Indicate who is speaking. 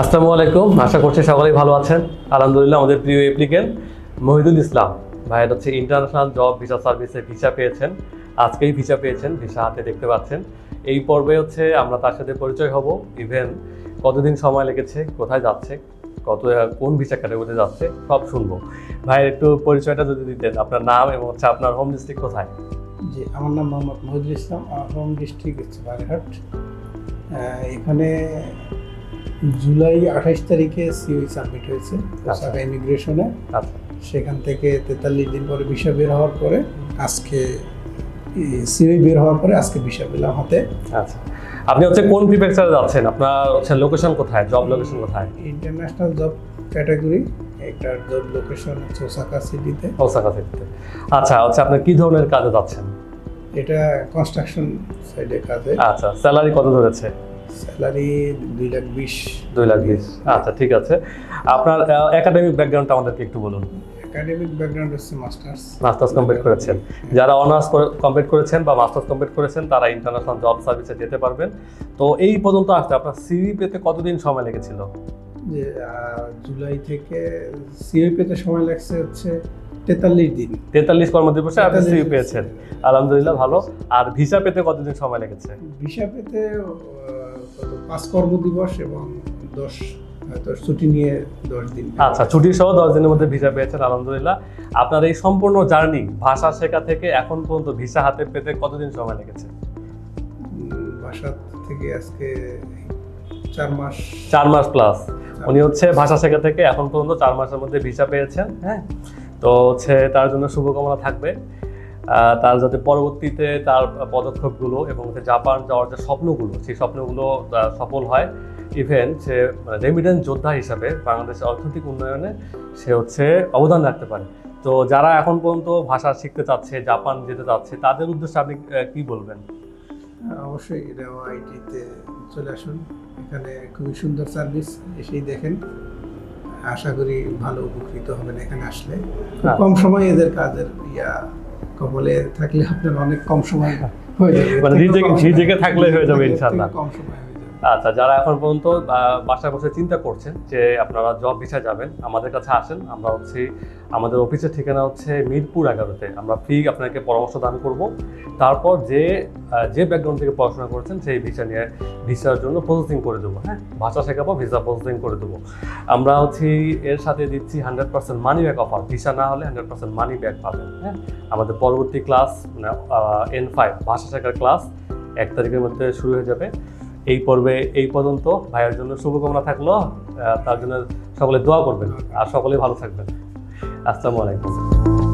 Speaker 1: আসসালামু আলাইকুম। আশা করছি সকলেই ভালো আছেন। আলহামদুলিল্লাহ আমাদের প্রিয় অ্যাপ্লিকেন্ট মহিদুল ইসলাম। ভাইয়ের হচ্ছে ইন্টারন্যাশনাল জব ভিসা সার্ভিসে ভিসা পেয়েছেন। আজকেই ভিসা পেয়েছেন ভিসা হাতে দেখতে পাচ্ছেন। এই পর্বে হচ্ছে আমরা তার সাথে পরিচয় হব। ইভেন কতদিন সময় লেগেছে, কোথায় যাচ্ছে, কত, কোন ভিসা ক্যাটাগরিতে যাচ্ছে, সব শুনব। ভাইয়ের একটু পরিচয়টা যদি দিতেন, আপনার নাম এবং হচ্ছে আপনার হোম ডিস্ট্রিক্ট কোথায়?
Speaker 2: জি, আমার নাম মোহাম্মদ মহিদুল ইসলাম। আমার হোম ডিস্ট্রিক্ট হচ্ছে বাগেরহাট। এখানে জুলাই আঠাশ তারিখে সিওই সাবমিট হয়েছে ওসাকা ইমিগ্রেশনে।
Speaker 1: আচ্ছা।
Speaker 2: সেখান থেকে তেতাল্লিশ দিন পরে ভিসা বের হওয়ার পরে আজকে সিওই বের হওয়ার পরে আজকে ভিসা পেলাম হাতে।
Speaker 1: আচ্ছা। আপনি হচ্ছে কোন প্রিফেকচারে যাচ্ছেন? আপনার হচ্ছে লোকেশন কোথায়? জব লোকেশন কোথায়?
Speaker 2: ইন্টারন্যাশনাল জব ক্যাটাগরি একটা জব লোকেশন হচ্ছে ওসাকা সিটিতে
Speaker 1: ওসাকা থেকে আচ্ছা হচ্ছে আপনি কি ধরনের কাজে যাচ্ছেন?
Speaker 2: এটা কনস্ট্রাকশন সাইডে কাজে।
Speaker 1: আচ্ছা স্যালারি কত ধরেছে?
Speaker 2: স্যালারি দুই লাখ বিশ।
Speaker 1: দুই লাখ বিশ। আচ্ছা ঠিক আছে। আপনার একাডেমিক ব্যাকগ্রাউন্ডটা আমাদেরকে একটু বলুন।
Speaker 2: একাডেমিক ব্যাকগ্রাউন্ড হচ্ছে মাস্টার্স
Speaker 1: মাস্টার্স কমপ্লিট করেছেন। যারা অনার্স কমপ্লিট করেছেন বা মাস্টার্স কমপ্লিট করেছেন তারা ইন্টারন্যাশনাল জব সার্ভিসে যেতে পারবেন। তো এই পর্যন্ত আসতে আপনার সিভি পেতে কতদিন সময় লেগেছিল?
Speaker 2: যে জুলাই থেকে সিওই পেতে সময় লাগছে হচ্ছে তেতাল্লিশ দিন।
Speaker 1: তেতাল্লিশ কর্মদিবসে আপনি
Speaker 2: 43
Speaker 1: সিভি পেয়েছেন। আলহামদুলিল্লাহ ভালো। আর ভিসা পেতে কতদিন সময় লেগেছে?
Speaker 2: ভিসা পেতে পাঁচ কর্মদিবস এবং দশ ছুটি নিয়ে দশ দিন।
Speaker 1: আচ্ছা ছুটি সহ দশ দিনের মধ্যে ভিসা পেয়েছেন আলহামদুলিল্লাহ। আপনার এই সম্পূর্ণ জার্নি ভাষা শেখা থেকে এখন পর্যন্ত ভিসা হাতে পেতে কতদিন সময় লেগেছে?
Speaker 2: ভাষা থেকে আজকে চার মাস।
Speaker 1: চার মাস প্লাস উনি হচ্ছে ভাষা শেখা থেকে এখন পর্যন্ত চার মাসের মধ্যে ভিসা পেয়েছেন হ্যাঁ? তো হচ্ছে তার জন্য শুভকামনা থাকবে। তার যাতে পরবর্তীতে তার পদক্ষেপগুলো এবং হচ্ছে জাপান যাওয়ার যে স্বপ্নগুলো, সেই স্বপ্নগুলো সফল হয়। ইভেন সে রেমিডেন্স যোদ্ধা হিসাবে বাংলাদেশের অর্থনৈতিক উন্নয়নে সে হচ্ছে অবদান রাখতে পারে। তো যারা এখন পর্যন্ত ভাষা শিখতে চাচ্ছে, জাপান যেতে চাচ্ছে, তাদের উদ্দেশ্যে আপনি কি বলবেন?
Speaker 2: অবশ্যই এটা আইটিতে চলে আসুন। এখানে খুবই সুন্দর সার্ভিস এসেই দেখেন। আশা করি ভালো উপকৃত হবেন এখানে আসলে
Speaker 1: হ্যাঁ।
Speaker 2: কম সময়ে এদের কাজের ইয়া কবলে থাকলে আপনার অনেক কম সময় হয়ে যাবে
Speaker 1: মানে নিজেকে- থাকলে হয়ে যাবে
Speaker 2: ইনশাল্লাহ
Speaker 1: ইনশাআল্লাহ।
Speaker 2: কম সময়
Speaker 1: আচ্ছা যারা এখন পর্যন্ত বাসায় বসে চিন্তা করছেন যে আপনারা জব ভিসা যাবেন, আমাদের কাছে আসেন। আমরা হচ্ছে, আমাদের অফিসের ঠিকানা হচ্ছে মিরপুর এগারোতে। আমরা ফ্রি আপনাকে পরামর্শ দান করব। তারপর যে যে ব্যাকগ্রাউন্ড থেকে পড়াশোনা করেছেন, সেই ভিসা নিয়ে ভিসার জন্য প্রসেসিং করে দেবো হ্যাঁ? ভাষা শেখাবো ভিসা প্রসেসিং করে দেবো। আমরা হচ্ছে, এর সাথে দিচ্ছি hundred percent money back offer visa না হলে হান্ড্রেড পার্সেন্ট মানি ব্যাক পাবেন হ্যাঁ? আমাদের পরবর্তী ক্লাস মানে এন ফাইভ ভাষা শেখার ক্লাস এক তারিখের মধ্যে শুরু হয়ে যাবে। এই পর্বে এই পর্যন্ত। ভাইয়ের জন্য শুভকামনা থাকল। তার জন্য সকলে দোয়া করবেন। আর সকলে ভালো থাকবেন। আসসালামু আলাইকুম।